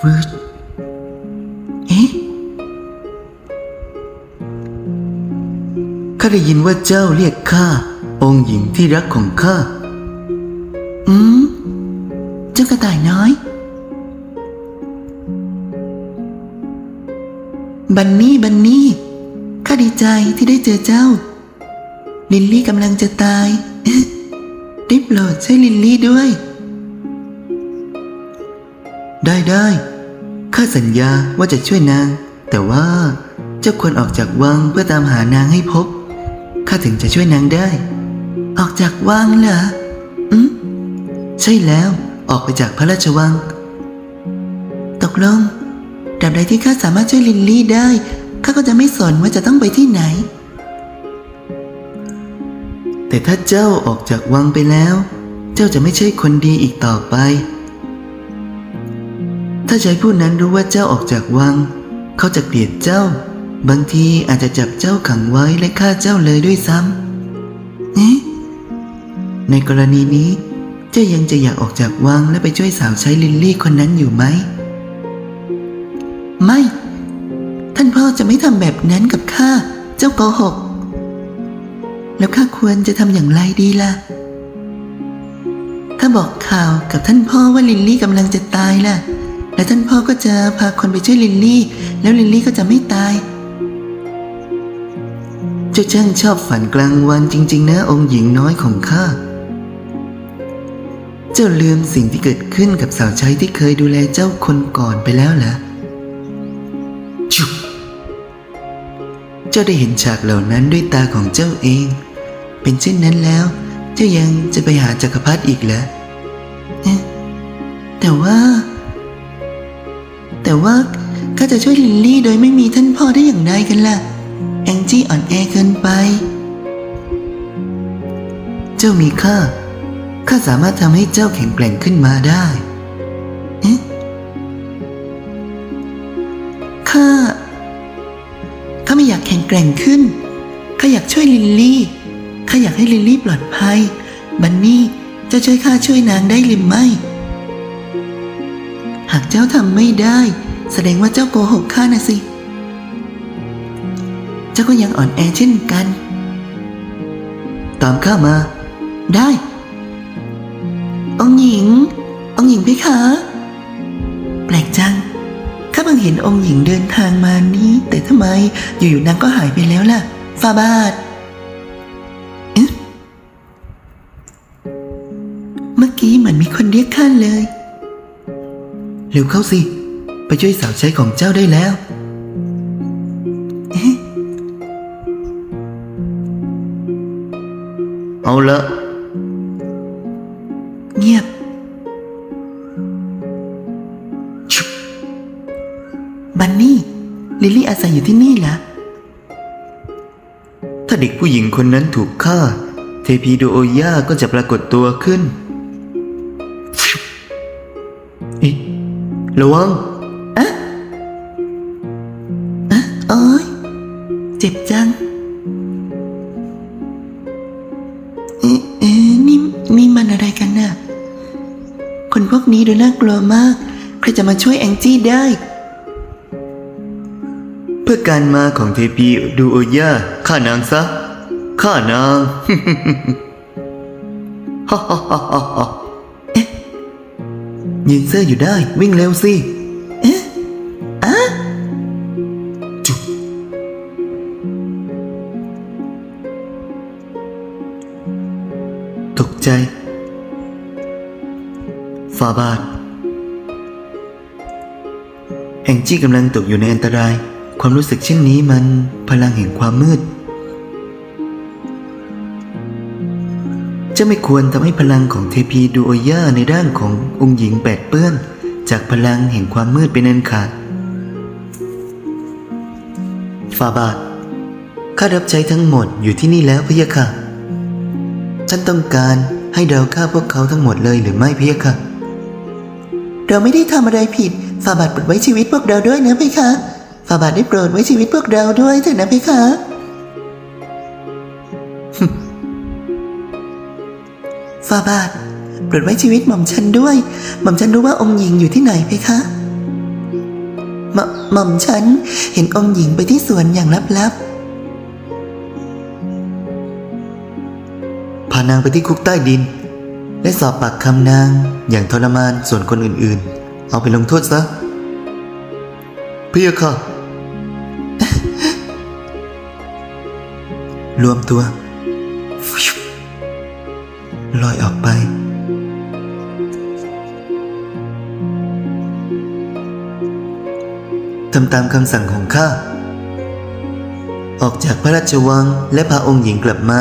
ฟึดเอ๊ะข้าได้ยินว่าเจ้าเรียกข้า องค์หญิงที่รักของข้า อืมเจ้ากระต่ายน้อย บันนี่บันนี่ข้าดีใจที่ได้เจอเจ้า ลินลี่กำลังจะตายได้โปรดช่วยลินลี่ด้วย ได้ได้ ข้าสัญญาว่าจะช่วยนาง แต่ว่าเจ้าควรออกจากวังเพื่อตามหานางให้พบ ข้าถึงจะช่วยนางได้ ออกจากวังเหรออืมใช่แล้วออกไปจากพระราชวัง ตกลงตราบใดที่ข้าสามารถช่วยลินลี่ได้ ข้าก็จะไม่สนว่าจะต้องไปที่ไหน แต่ถ้าเจ้าออกจากวังไปแล้ว เจ้าจะไม่ใช่คนดีอีกต่อไป ถ้าชายผู้นั้นรู้ว่าเจ้าออกจากวัง เขาจะเกลียดเจ้า บางทีอาจจะจับเจ้าขังไว้และฆ่าเจ้าเลยด้วยซ้ำเอ๊ะในกรณีนี้ เจ้ายังจะอยากออกจากวังและไปช่วยสาวใช้ลิลลี่คนนั้นอยู่ไหม ไม่ ท่านพ่อจะไม่ทำแบบนั้นกับข้า เจ้าโกหก แล้วข้าควรจะทำอย่างไรดีล่ะถ้าบอกข่าวกับท่านพ่อว่าลิลลี่กำลังจะตายล่ะ และท่านพ่อก็จะพาคนไปช่วยลิลลี่ แล้วลิลลี่ก็จะไม่ตายเจ้าช่างชอบฝันกลางวันจริง ๆ นะองค์หญิงน้อยของข้าเจ้าลืมสิ่งที่เกิดขึ้นกับสาวใช้ที่เคยดูแลเจ้าคนก่อนไปแล้วเหรอจุบเจ้าได้เห็นฉากเหล่านั้นด้วยตาของเจ้าเอง เป็นเช่นนั้นแล้ว เจ้ายังจะไปหาจักรพรรดิอีกเหรอแต่ว่า แต่ว่าข้าจะช่วยลิลลี่โดยไม่มีท่านพ่อได้อย่างไรกันล่ะ แองจี้อ่อนแอเกินไป เจ้ามีค่า ข้าสามารถทำให้เจ้าแข็งแกร่งขึ้นมาได้เอ๊ะข้า ข้าไม่อยากแข็งแกร่งขึ้น ข้าอยากช่วยลิลลี่ ข้าอยากให้ลิลลี่ปลอดภัย บันนี่จะช่วยข้าช่วยนางได้หรือไม่ากเจ้าทำไม่ได้ แสดงว่าเจ้าโกหกข้านะสิ เจ้าก็ยังอ่อนแอเช่นกัน ตามข้ามา ได้ องหญิง องหญิงพี่คะแปลกจัง ข้าเพิ่งเห็นองค์หญิงเดินทางมานี้ แต่ทำไมอยู่ๆนางก็หายไปแล้วล่ะฟาบาทเมื่อกี้เหมือนมีคนเรียกข้าเลย ร็วเข้าสิ ไปช่วยสาวใช้ของเจ้าได้แล้ว เอาละ เงียบบันนี่ ลิลลี่อาศัยอยู่ที่นี่เหรอ ถ้าเด็กผู้หญิงคนนั้นถูกฆ่า เทพีโดโอย่าก็จะปรากฏตัวขึ้น ระวังอะอะโอ้ยเจ็บจังเอ๊ะเอ๊ะนี่นี่มันอะไรกันน่ะ คนพวกนี้ดูน่ากลัวมาก ใครจะมาช่วยแองจี้ได้ เพื่อการมาของเทพีดูโอย่าฆ่านางซะฆ่านางฮ่าฮ่าฮ่าฮ่าฮ่าเอ๊ะ ยืนเสื้ออยู่ได้ วิ่งเร็วสิ เอ๊ะอะจุบตกใจฟาบาทแองจี้กำลังตกอยู่ในอันตราย ความรู้สึกเช่นนี้มันพลังแห่งความมืด จะไม่ควรทำให้พลังของเทพีดูโอย่าในด้านขององค์หญิงแปดเปื้อน จากพลังแห่งความมืดเป็นอันขาดฟาบาทข้ารับใช้ทั้งหมดอยู่ที่นี่แล้วพะยะค่ะฉันต้องการให้เราฆ่าพวกเขาทั้งหมดเลยหรือไม่พะยะค่ะเราไม่ได้ทำอะไรผิดฟาบาทปรดไว้ชีวิตพวกเราด้วยนะเพคะฟาบาทได้โปรดไว้ชีวิตพวกเราด้วยเถอะนะเพคะ ฟาบาทโปรดไว้ชีวิตหม่อมฉันด้วย หม่อมฉันรู้ว่าองค์หญิงอยู่ที่ไหนเพคะหม,ม่อมฉันเห็นองค์หญิงไปที่สวนอย่างลับๆ พานางไปที่คุกใต้ดิน และสอบปากคำนางอย่างทรมานส่วนคนอื่นๆ เอาไปลงโทษซะเพี่ค่ะ รวมตัว ลอยออกไป ทำตามคำสั่งของข้า ออกจากพระราชวังและพาองค์หญิงกลับมา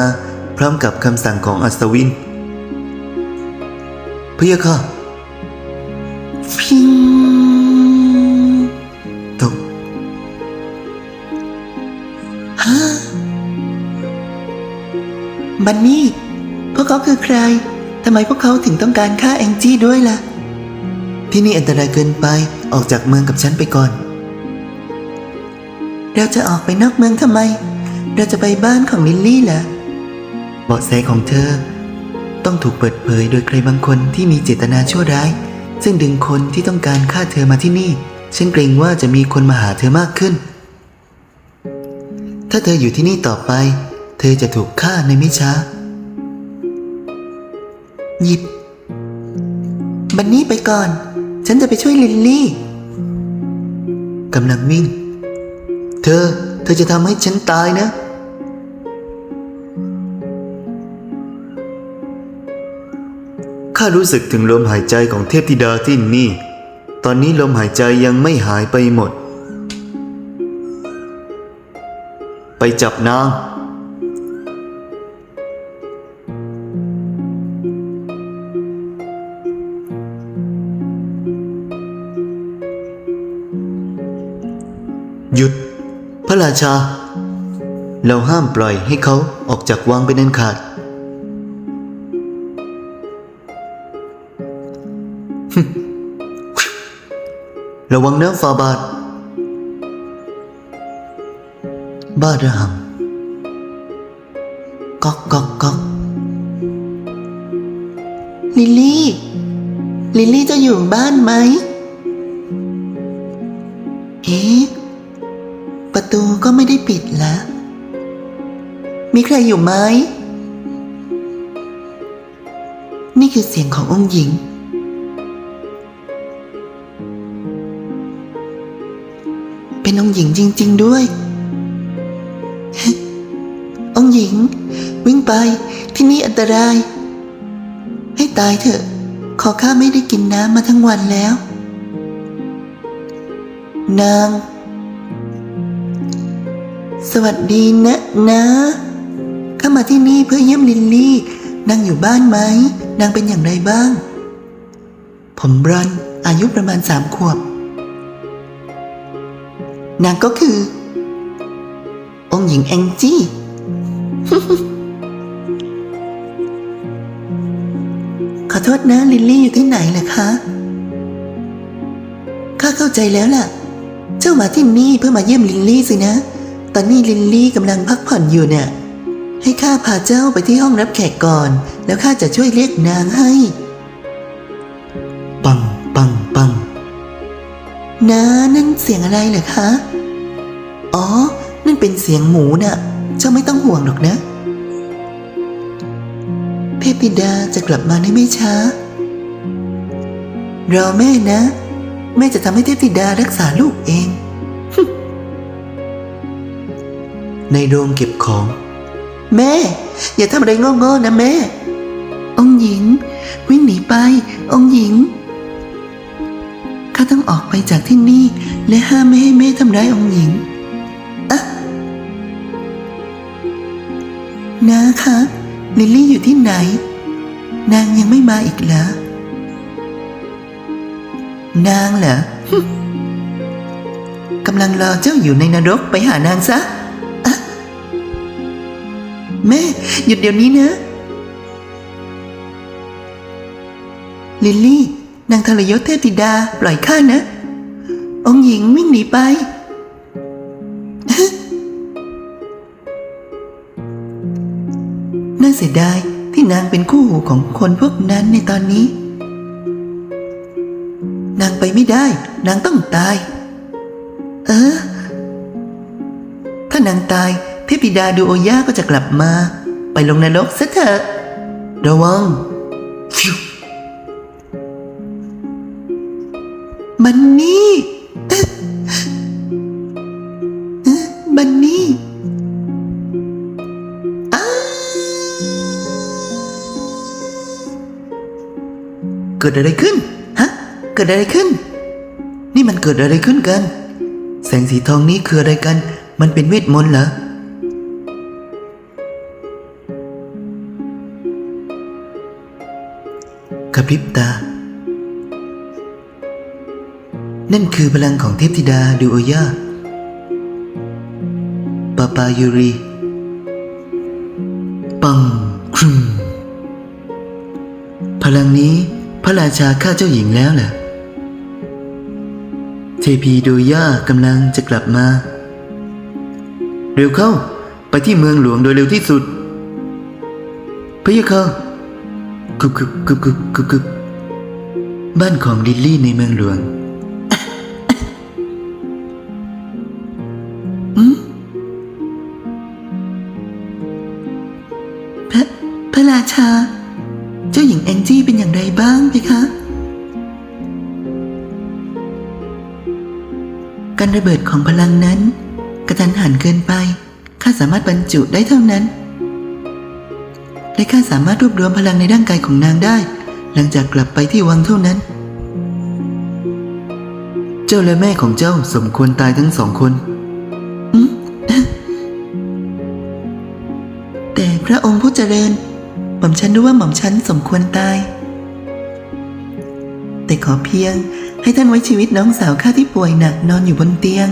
พร้อมกับคำสั่งของอัศวินเพี่อค่ะฟิงตกฮะบันนี่ พวกเขาคือใคร ทำไมพวกเขาถึงต้องการฆ่าแองจี้ด้วยล่ะ ที่นี่อันตรายเกินไปออกจากเมืองกับฉันไปก่อน เราจะออกไปนอกเมืองทำไม เราจะไปบ้านของลิลลี่เหรอเบาะแสของเธอ ต้องถูกเปิดเผยโดยใครบางคนที่มีเจตนาชั่วร้าย ซึ่งดึงคนที่ต้องการฆ่าเธอมาที่นี่ ฉันเกรงว่าจะมีคนมาหาเธอมากขึ้น ถ้าเธออยู่ที่นี่ต่อไป เธอจะถูกฆ่าในไม่ช้า หยิบ บันนี่ไปก่อน ฉันจะไปช่วยลิลลี่กำลังวิ่ง เธอ เธอจะทำให้ฉันตายนะ ข้ารู้สึกถึงลมหายใจของเทพธิดาที่นี่ ตอนนี้ลมหายใจยังไม่หายไปหมด ไปจับนาง ระราชา เราห้ามปล่อยให้เขาออกจากวังเป็นอันขาด ระวังนะฟาบาท บ้าระหังก๊อกก๊อกก๊อกลิลลี่ ลิลลี่จะอยู่บ้านไหมเอ๊ะ ตูก็ไม่ได้ปิดแล้ว มีใครอยู่ไหม นี่คือเสียงขององค์หญิง เป็นองค์หญิงจริง ๆ ด้วย องค์หญิง วิ่งไปที่นี่อันตราย ให้ตายเถอะ ขอข้าไม่ได้กินน้ำมาทั้งวันแล้ว นาง สวัสดีนะนะข้ามาที่นี่เพื่อเยี่ยมลิลลี่ นางอยู่บ้านไหม นางเป็นอย่างไรบ้าง ผมบรอนอายุประมาณสามขวบ นางก็คือ องค์หญิงแองจี้ขอโทษนะลิลลี่อยู่ที่ไหนล่ะคะ ข้าเข้าใจแล้วล่ะ เจ้ามาที่นี่เพื่อมาเยี่ยมลิลลี่สินะ ตอนนี้ลิลลี่กำลังพักผ่อนอยู่เนี่ยให้ข้าพาเจ้าไปที่ห้องรับแขกก่อน แล้วข้าจะช่วยเรียกนางให้ ปังปังปังนานั่นเสียงอะไรเหรอคะ อ๋อ นั่นเป็นเสียงหมูน่ะ เจ้าไม่ต้องห่วงหรอกนะ เทพธิดาจะกลับมาในไม่ช้า รอแม่นะ แม่จะทำให้เทพธิดารักษาลูกเอง ในโรงเก็บของ แม่ อย่าทำอะไรโง่ๆนะแม่ องหญิง วิ่งหนีไป องหญิงข้าต้องออกไปจากที่นี่ และห้ามไม่ให้แม่ทำร้ายองหญิงอะนะคะลิลลี่อยู่ที่ไหน นางยังไม่มาอีกเหรอนางเหรอกำลังรอเจ้าอยู่ในนรกไปหานางซะ แม่ หยุดเดี๋ยวนี้นะ ลิลลี่ นางทรยศเทพธิดา ปล่อยข้านะ องหญิงวิ่งหนีไป น่าเสียดายที่นางเป็นคู่หูของคนพวกนั้นในตอนนี้ นางไปไม่ได้ นางต้องตาย เออ ถ้านางตาย พธิดาดูโอย่าก็จะกลับมา ไปลงนรกซะเถอะ ระวังฟิวมันนี่เอ๊ะมันนี่เกิดอะไรขึ้น ฮะ เกิดอะไรขึ้น นี่มันเกิดอะไรขึ้นกัน แสงสีทองนี้คืออะไรกัน มันเป็นเวทมนต์เหรอ กระพริบตา นั่นคือพลังของเทพธิดาดูโอยาปาปายูรีปังครึมพลังนี้พระราชาฆ่าเจ้าหญิงแล้วเหรอเทพีโดย่ากำลังจะกลับมา เร็วเข้า ไปที่เมืองหลวงโดยเร็วที่สุดพะยะค่ะ กึบกึบกึบกึบกึบกึบบ้านของลิลลี่ในเมืองหลวงอืมพระพระราชา เจ้าหญิงแองจี้เป็นอย่างไรบ้างเพคะการระเบิดของพลังนั้น กระทันหันเกินไป ข้าสามารถบรรจุได้เท่านั้น และข้าสามารถรวบรวมพลังในร่างกายของนางได้ หลังจากกลับไปที่วังเท่านั้น เจ้าและแม่ของเจ้าสมควรตายทั้งสองคนอืมแต่พระองค์ผู้เจริญ หม่อมฉันรู้ว่าหม่อมฉันสมควรตาย แต่ขอเพียงให้ท่านไว้ชีวิตน้องสาวข้าที่ป่วยหนักนอนอยู่บนเตียง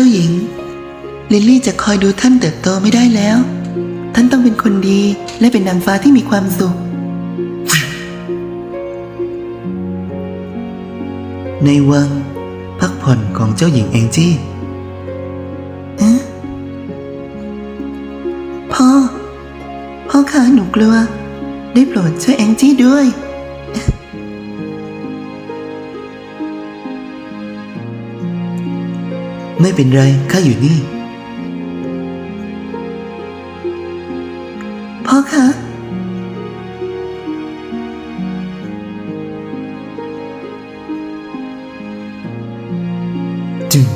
จ้าหญิง ลิลลี่จะคอยดูท่านเติบโตไม่ได้แล้ว ท่านต้องเป็นคนดีและเป็นนางฟ้าที่มีความสุข ในวัง พักผ่อนของเจ้าหญิงแองจี้เอ๊ะพ่อ พ่อคะหนูกลัว ได้โปรดช่วยแองจี้ด้วย ไม่เป็นไรข้าอยู่นี่ พ่อคะจึง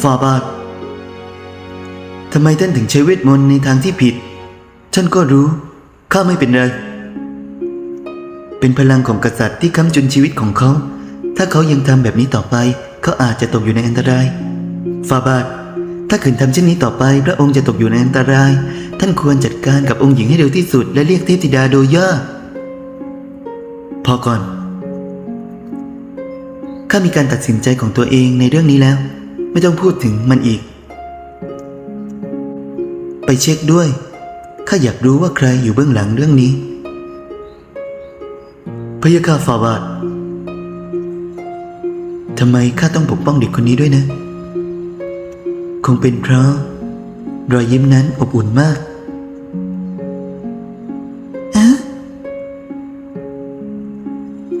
ฟาบาททำไมท่านถึงใช้เวทมนต์ในทางที่ผิด ท่านก็รู้ ข้าไม่เป็นไร เป็นพลังของกษัตริย์ที่ค้ำจุนชีวิตของเขา ถ้าเขายังทำแบบนี้ต่อไป เขาอาจจะตกอยู่ในอันตรายฟาบาทถ้าขืนทำเช่นนี้ต่อไป พระองค์จะตกอยู่ในอันตราย ท่านควรจัดการกับองค์หญิงให้เร็วที่สุด และเรียกเทพธิดาโดยย่าพอก่อน ข้ามีการตัดสินใจของตัวเองในเรื่องนี้แล้ว ไม่ต้องพูดถึงมันอีก ไปเช็คด้วย ข้าอยากรู้ว่าใครอยู่เบื้องหลังเรื่องนี้ พระยาค่าฟาบาททำไมข้าต้องปกป้องเด็กคนนี้ด้วยนะ คงเป็นเพราะรอยยิ้มนั้นอบอุ่นมากอะ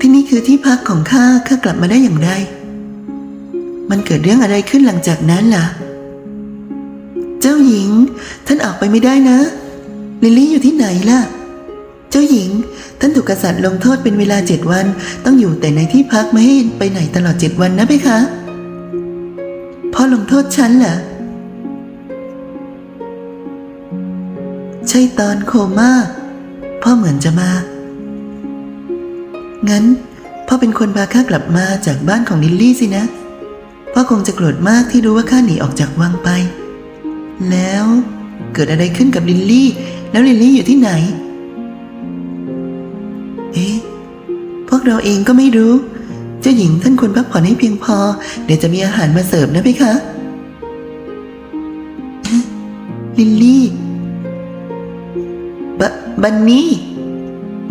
ที่นี่คือที่พักของข้า ข้ากลับมาได้อย่างไร มันเกิดเรื่องอะไรขึ้นหลังจากนั้นล่ะ เจ้าหญิง ท่านออกไปไม่ได้นะ ลิลลี่อยู่ที่ไหนล่ะ เจ้าหญิง ท่านถูกกษัตริย์ลงโทษเป็นเวลาเจ็ดวัน ต้องอยู่แต่ในที่พักไม่ให้ไปไหนตลอดเจ็ดวันนะเพคะพ่อลงโทษฉันเหรอใช่ตอนโคม่าพ่อเหมือนจะมา งั้น พ่อเป็นคนพาข้ากลับมาจากบ้านของลิลลี่สินะ พ่อคงจะโกรธมากที่รู้ว่าข้าหนีออกจากวังไป แล้วเกิดอะไรขึ้นกับลิลลี่ แล้วลิลลี่อยู่ที่ไหน วกเราเองก็ไม่รู้ เจ้าหญิงท่านควรพักผ่อนให้เพียงพอ เดี๋ยวจะมีอาหารมาเสิร์ฟนะพี่คะลิลลี่บบันนี่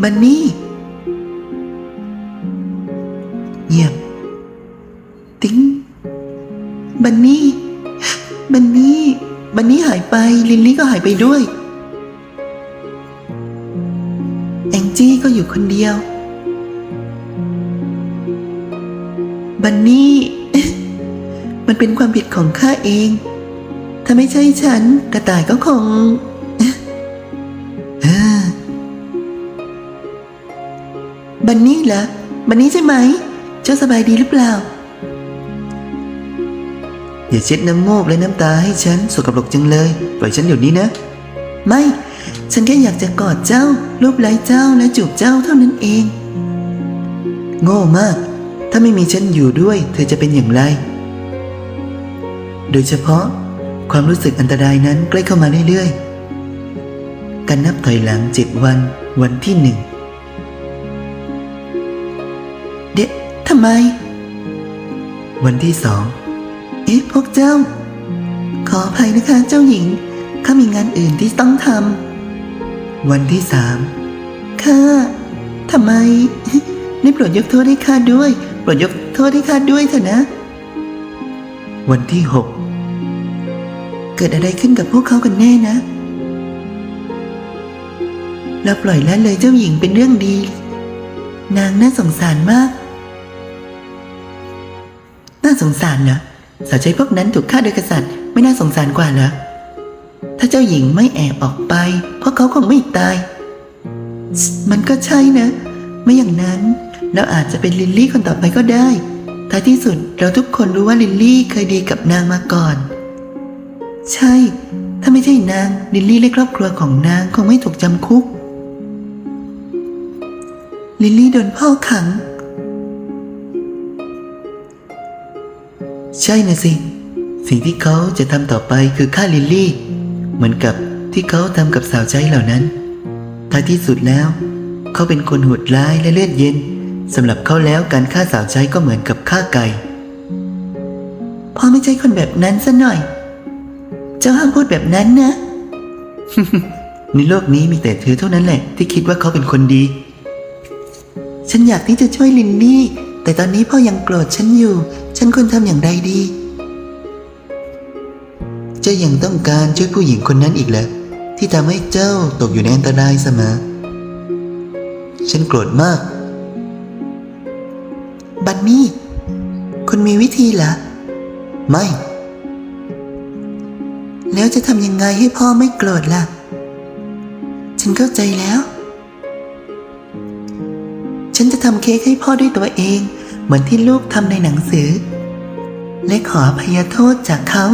บันนี่เงียบติ๊งบันนี่ บันนี่ บันนี่หายไป ลินลี่ก็หายไปด้วย แองจี้ก็อยู่คนเดียว บันนี่ มันเป็นความผิดของข้าเอง ถ้าไม่ใช่ฉันกระต่ายก็คงบันนี่เหรอ บันนี่ใช่ไหม เจ้าสบายดีหรือเปล่า อย่าเช็ดน้ำมูกและน้ำตาให้ฉันสกปรกจังเลย ปล่อยฉันเดี๋ยวนี้นะ ไม่ ฉันแค่อยากจะกอดเจ้า รูปไล้เจ้าและจูบเจ้าเท่านั้นเอง โง่มากาไม่มีฉันอยู่ด้วย เธอจะเป็นอย่างไร โดยเฉพาะความรู้สึกอันตรายนั้นใกล้เข้ามาเรื่อยๆ การนับถอยหลังเจ็ดวัน วันที่หนึ่ง เด็ทำไม วันที่สอง เอ๊ะพวกเจ้า ขออภัยนะคะเจ้าหญิง ข้ามีงานอื่นที่ต้องทำ วันที่สาม ข้าทำไมได้โปรดยกโทษให้ข้าด้วย รดยกโทษให้ข้าด้วยเถอะนะ วันที่หกเกิดอะไรขึ้นกับพวกเขากันแน่นะเราปล่อยละเลยเจ้าหญิงเป็นเรื่องดี นางน่าสงสารมาก น่าสงสารเหรอสาวใช้พวกนั้นถูกฆ่าโดยกษัตริย์ไม่น่าสงสารกว่าเหรอถ้าเจ้าหญิงไม่แอบออกไปพราะเขาคงไม่ตาย มันก็ใช่นะ ไม่อย่างนั้นเราอาจจะเป็นลิลลี่คนต่อไปก็ได้ ท้ายที่สุดเราทุกคนรู้ว่าลิลลี่เคยดีกับนางมาก่อน ใช่ ถ้าไม่ใช่นาง ลิลลี่และครอบครัวของนางคงไม่ถูกจำคุก ลิลลี่โดนพ่อขัง ใช่นะสิ สิ่งที่เขาจะทำต่อไปคือฆ่าลิลลี่ เหมือนกับที่เขาทำกับสาวใช้เหล่านั้น ท้ายที่สุดแล้ว เขาเป็นคนโหดร้ายและเลือดเย็นสำหรับเขาแล้วการฆ่าสาวใช้ก็เหมือนกับฆ่าไก่พ่อไม่ใช่คนแบบนั้นซะหน่อย เจ้าห้ามพูดแบบนั้นนะ ในโลกนี้มีแต่เธอเท่านั้นแหละ ที่คิดว่าเขาเป็นคนดี ฉันอยากที่จะช่วยลินนี่แต่ตอนนี้พ่อยังโกรธฉันอยู่ ฉันควรทำอย่างไรดี เจ้ายังต้องการช่วยผู้หญิงคนนั้นอีกเหรอที่ทำให้เจ้าตกอยู่ในอันตรายเสมอ ฉันโกรธมาก บันนี่ คุณมีวิธีเหรอ ไม่ แล้วจะทำยังไงให้พ่อไม่โกรธล่ะ ฉันเข้าใจแล้ว ฉันจะทำเค้กให้พ่อด้วยตัวเอง เหมือนที่ลูกทำในหนังสือ และขออภัยโทษจากเขา